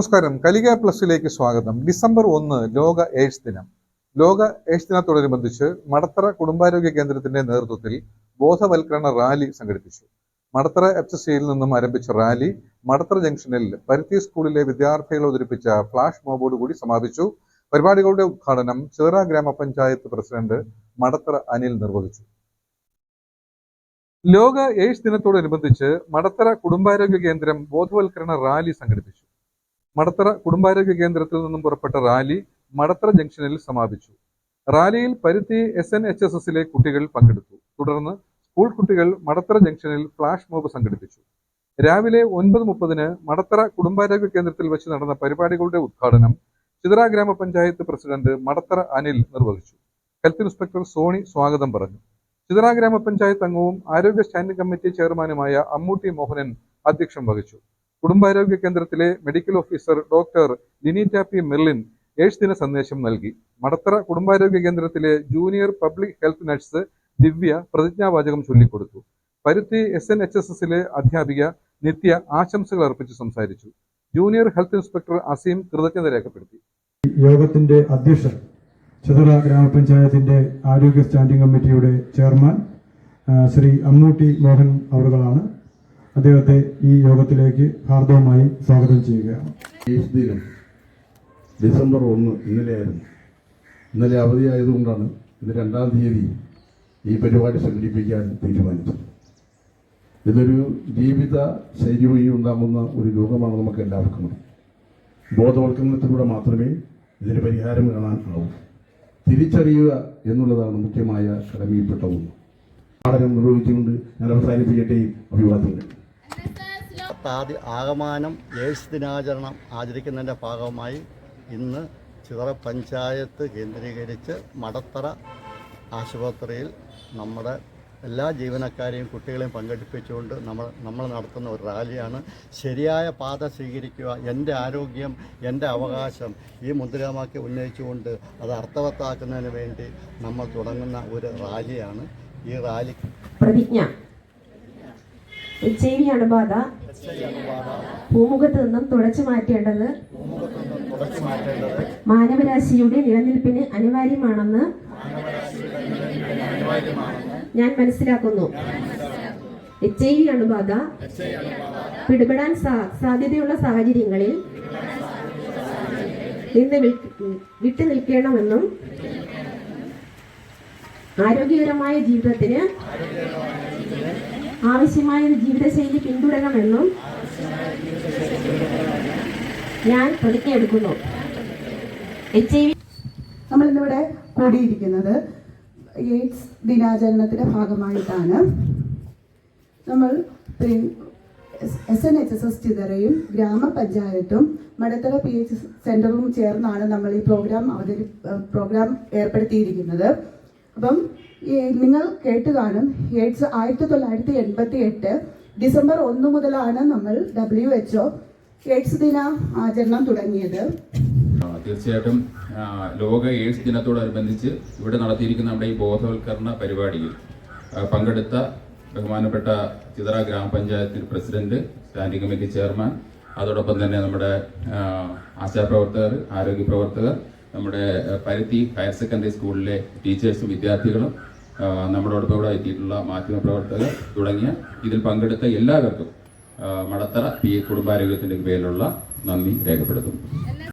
നമസ്കാരം. കലിക പ്ലസിലേക്ക് സ്വാഗതം. ഡിസംബർ ഒന്ന് ലോക എയ്ഡ്സ് ദിനം. ലോക എയ്ഡ്സ് ദിനത്തോടനുബന്ധിച്ച് മടത്തറ കുടുംബാരോഗ്യ കേന്ദ്രത്തിന്റെ നേതൃത്വത്തിൽ ബോധവൽക്കരണ റാലി സംഘടിപ്പിച്ചു. മടത്തറ എഫ് സിയിൽ നിന്നും ആരംഭിച്ച റാലി മടത്തറ ജംഗ്ഷനിൽ പരുത്തി സ്കൂളിലെ വിദ്യാർത്ഥികൾ അവതരിപ്പിച്ച ഫ്ലാഷ് മോബോട് കൂടി സമാപിച്ചു. പരിപാടികളുടെ ഉദ്ഘാടനം ചിറ ഗ്രാമപഞ്ചായത്ത് പ്രസിഡന്റ് മടത്തറ അനിൽ നിർവഹിച്ചു. ലോക എയ്ഡ്സ് ദിനത്തോടനുബന്ധിച്ച് മടത്തറ കുടുംബാരോഗ്യ കേന്ദ്രം ബോധവൽക്കരണ റാലി സംഘടിപ്പിച്ചു. മടത്തറ കുടുംബാരോഗ്യ കേന്ദ്രത്തിൽ നിന്നും പുറപ്പെട്ട റാലി മടത്തറ ജംഗ്ഷനിൽ സമാപിച്ചു. റാലിയിൽ പരുത്തി എസ് എൻ എച്ച് എസ് എസിലെ കുട്ടികൾ പങ്കെടുത്തു. തുടർന്ന് സ്കൂൾ കുട്ടികൾ മടത്തറ ജംഗ്ഷനിൽ ഫ്ലാഷ് മോബ് സംഘടിപ്പിച്ചു. രാവിലെ ഒൻപത് മുപ്പതിന് മടത്തറ കുടുംബാരോഗ്യ കേന്ദ്രത്തിൽ വെച്ച് നടന്ന പരിപാടികളുടെ ഉദ്ഘാടനം ചിതറ ഗ്രാമപഞ്ചായത്ത് പ്രസിഡന്റ് മടത്തറ അനിൽ നിർവഹിച്ചു. ഹെൽത്ത് ഇൻസ്പെക്ടർ സോണി സ്വാഗതം പറഞ്ഞു. ചിതറ ഗ്രാമപഞ്ചായത്ത് അംഗവും ആരോഗ്യ സ്റ്റാൻഡിംഗ് കമ്മിറ്റി ചെയർമാനുമായ അമ്മൂട്ടി മോഹനൻ അധ്യക്ഷം വഹിച്ചു. കുടുംബാരോഗ്യ കേന്ദ്രത്തിലെ medical officer doctor Lineeta P Merlin AIDS ദിന സന്ദേശം നൽകി. മടത്തറ കുടുംബാരോഗ്യ കേന്ദ്രത്തിലെ junior public health nurse Divya പ്രതിജ്ഞാവാചകം ചൊല്ലിക്കൊടുത്തു. പരുത്തി എസ് എൻ എച്ച് എസ് എസിലെ അധ്യാപിക നിത്യ ആശംസകൾ അർപ്പിച്ച് സംസാരിച്ചു. ജൂനിയർ ഹെൽത്ത് ഇൻസ്പെക്ടർ അസീം കൃതജ്ഞത രേഖപ്പെടുത്തി. യോഗത്തിന്റെ അധ്യക്ഷൻ ചതുറ ഗ്രാമപഞ്ചായത്തിന്റെ ആരോഗ്യ സ്റ്റാൻഡിംഗ് കമ്മിറ്റിയുടെ ചെയർമാൻ ശ്രീ അമ്മൂട്ടി മോഹൻ അവറുകളാണ്. അദ്ദേഹത്തെ ഈ യോഗത്തിലേക്ക് ഹാർദവമായി സ്വാഗതം ചെയ്യുകയാണ്. ദിനം. ഡിസംബർ ഒന്ന് ഇന്നലെയായിരുന്നു. ഇന്നലെ അവധിയായതുകൊണ്ടാണ് ഇന്ന് രണ്ടാം തീയതി ഈ പരിപാടി സംഘടിപ്പിക്കാൻ തീരുമാനിച്ചത്. ഇതൊരു ജീവിത ശൈലി വഴി ഉണ്ടാകുന്ന ഒരു രോഗമാണ് നമുക്ക് എല്ലാവർക്കും. ബോധവൽക്കരണത്തിലൂടെ മാത്രമേ ഇതിന് പരിഹാരം കാണാൻ ആവൂ. തിരിച്ചറിയുക എന്നുള്ളതാണ് മുഖ്യമായ കടമയിൽപ്പെട്ട ഒന്ന്. പാഠനം നിർവഹിച്ചുകൊണ്ട് ഞാൻ അവസാനിപ്പിക്കട്ടെ അഭിവാദ്യങ്ങൾ. ആദ്യ ആകമാനം എയ്ഡ്സ് ദിനാചരണം ആചരിക്കുന്നതിന്റെ ഭാഗമായി ഇന്ന് ചിതറ പഞ്ചായത്ത് കേന്ദ്രീകരിച്ച് മടത്തറ ആശുപത്രിയിൽ നമ്മുടെ എല്ലാ ജീവനക്കാരെയും കുട്ടികളെയും പങ്കെടുപ്പിച്ചുകൊണ്ട് നമ്മൾ നമ്മൾ നടത്തുന്ന ഒരു റാലിയാണ്. ശരിയായ പാത സ്വീകരിക്കുക എന്റെ ആരോഗ്യം എന്റെ അവകാശം ഈ മുദ്രാവാക്യം ഉന്നയിച്ചുകൊണ്ട് അത് അർത്ഥവത്താക്കുന്നതിന് വേണ്ടി നമ്മൾ തുടങ്ങുന്ന ഒരു റാലിയാണ്. ഈ റാലി പ്രതിജ്ഞ. എച്ച് ഐ വി അണുബാധ ഭൂമുഖത്ത് നിന്നും തുടച്ചു മാറ്റേണ്ടത്. മാനവരാശിയുടെ നിലനിൽപ്പിന് അനിവാര്യമാണെന്ന് ഞാൻ മനസ്സിലാക്കുന്നു. എച്ച് ഐ വി അണുബാധ പിടിപെടാൻ സാധ്യതയുള്ള സാഹചര്യങ്ങളിൽ നിന്ന് വിട്ടു നിൽക്കണമെന്നും ആരോഗ്യകരമായ ജീവിതത്തിന് ആവശ്യമായ ഒരു ജീവിതശൈലി പിന്തുടരണമെന്നും ഞാൻ പ്രതിജ്ഞ എടുക്കുന്നു എച്ച് ഐ വി നമ്മൾ ഇന്നിവിടെ കൂടിയിരിക്കുന്നത് എയ്ഡ്സ് ദിനാചരണത്തിന്റെ ഭാഗമായിട്ടാണ്. നമ്മൾ S N H S S ചിതറയും ഗ്രാമപഞ്ചായത്തും മടത്തറ പി എച്ച് സെന്ററും ചേർന്നാണ് നമ്മൾ ഈ പ്രോഗ്രാം അവതരി പ്രോഗ്രാം ഏർപ്പെടുത്തിയിരിക്കുന്നത്. അപ്പം നിങ്ങൾ കേട്ട് കാണും എയ്ഡ്സ് ആയിരത്തി തൊള്ളായിരത്തി എൺപത്തി എട്ട് ഡിസംബർ ഒന്ന് മുതലാണ് നമ്മൾ ഡബ്ല്യു എച്ച് ഒ എയ്ഡ്സ് ദിന ആചരണം തുടങ്ങിയത്. തീർച്ചയായിട്ടും ലോക എയ്ഡ്സ് ദിനത്തോടനുബന്ധിച്ച് ഇവിടെ നടത്തിയിരിക്കുന്ന നമ്മുടെ ഈ ബോധവൽക്കരണ പരിപാടിയിൽ പങ്കെടുത്ത ബഹുമാനപ്പെട്ട ചിതറ ഗ്രാമപഞ്ചായത്തിൽ പ്രസിഡന്റ് സ്റ്റാൻഡിംഗ് കമ്മിറ്റി ചെയർമാൻ അതോടൊപ്പം തന്നെ നമ്മുടെ ആശാ ആശാപ്രവർത്തകർ ആരോഗ്യ പ്രവർത്തകർ നമ്മുടെ പരുത്തി ഹയർ സെക്കൻഡറി സ്കൂളിലെ ടീച്ചേഴ്സും വിദ്യാർത്ഥികളും നമ്മളോടൊപ്പം ഇവിടെ എത്തിയിട്ടുള്ള മാധ്യമപ്രവർത്തകർ തുടങ്ങിയ ഇതിൽ പങ്കെടുത്ത എല്ലാവർക്കും മടത്തറ പി കുടുംബാരോഗ്യത്തിന്റെ പേരിലുള്ള നന്ദി രേഖപ്പെടുത്തുന്നു.